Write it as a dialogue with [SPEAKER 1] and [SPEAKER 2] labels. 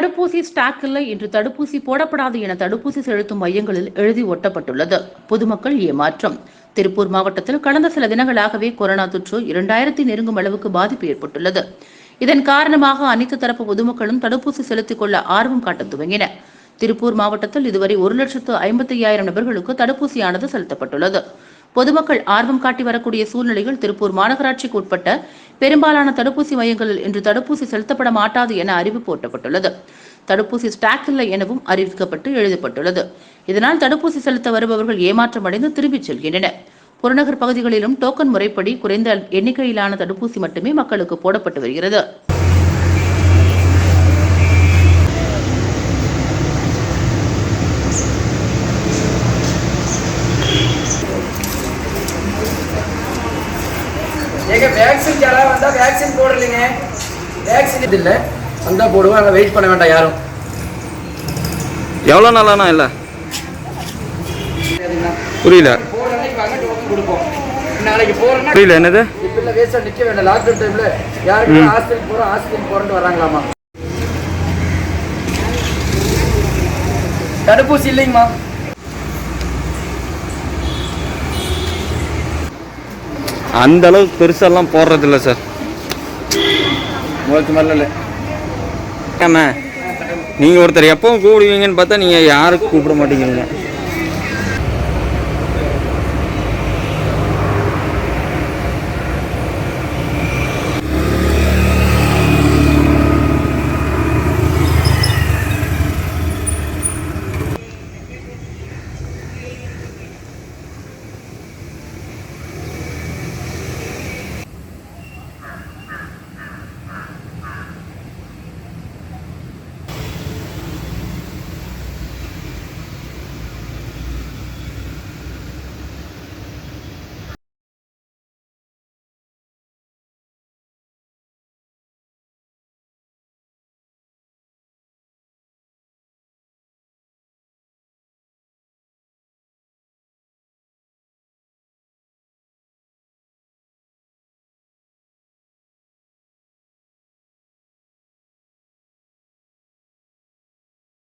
[SPEAKER 1] தடுப்பூசி ஸ்டாக் இல்லை இன்று தடுப்பூசி போடப்படாது என தடுப்பூசி செலுத்தும் மையங்களில் எழுதி ஒட்டப்பட்டுள்ளது. பொதுமக்கள் ஏமாற்றம். திருப்பூர் மாவட்டத்தில் கடந்த சில தினங்களாகவே கொரோனா தொற்று இரண்டாயிரத்தி நெருங்கும் அளவுக்கு பாதிப்பு ஏற்பட்டுள்ளது. இதன் காரணமாக அனைத்து தரப்பு பொதுமக்களும் தடுப்பூசி செலுத்திக் கொள்ள ஆர்வம் காட்டத் துவங்கினர் திருப்பூர் மாவட்டத்தில் இதுவரை ஒரு லட்சத்து ஐம்பத்தி ஐயாயிரம் நபர்களுக்கு தடுப்பூசியானது செலுத்தப்பட்டுள்ளது. பொதுமக்கள் ஆர்வம் காட்டி வரக்கூடிய சூழ்நிலையில் திருப்பூர் மாநகராட்சிக்கு உட்பட்ட பெரும்பாலான தடுப்பூசி மையங்களில் இன்று தடுப்பூசி செலுத்தப்பட மாட்டாது என அறிவிப்பு ஓட்டப்பட்டுள்ளது தடுப்பூசி ஸ்டாக் இல்லை எனவும் அறிவிக்கப்பட்டு எழுதப்பட்டுள்ளது. இதனால் தடுப்பூசி செலுத்த வருபவர்கள் ஏமாற்றமடைந்து திரும்பிச் செல்கின்றனர். புறநகர் பகுதிகளிலும் டோக்கன் முறைப்படி குறைந்த எண்ணிக்கையிலான தடுப்பூசி மட்டுமே மக்களுக்கு போடப்பட்டு வருகிறது.
[SPEAKER 2] ஏங்க வேக்சின் யாராவது வந்தால் வேக்சின் போடலைங்க. வேக்சின் இது இல்லை. வந்தால் போடுவோம் வெயிட் பண்ண வேண்டாம் யாரும்.
[SPEAKER 3] எவ்வளோ நாளாண்ணா இல்லை? புரியல. புரியல என்னது?
[SPEAKER 2] நிற்க வேண்டாம். லாக்டவுன் டைமில் யாருக்கு ஹாஸ்பிட்டல் போகிறோம் ஹாஸ்பிட்டல் போகிறேன்ட்டு வராங்களாமா தடுப்பூசி இல்லைங்கம்மா.
[SPEAKER 3] அந்த அளவுக்கு பெருசாலாம் போடுறதில்ல சார்
[SPEAKER 2] மாதிரில இல்லை.
[SPEAKER 3] ஆமாம் நீங்கள் ஒருத்தர் எப்பவும் கூப்பிடுவீங்கன்னு பார்த்தா நீங்கள் யாருக்கு கூப்பிட மாட்டேங்கிறீங்க.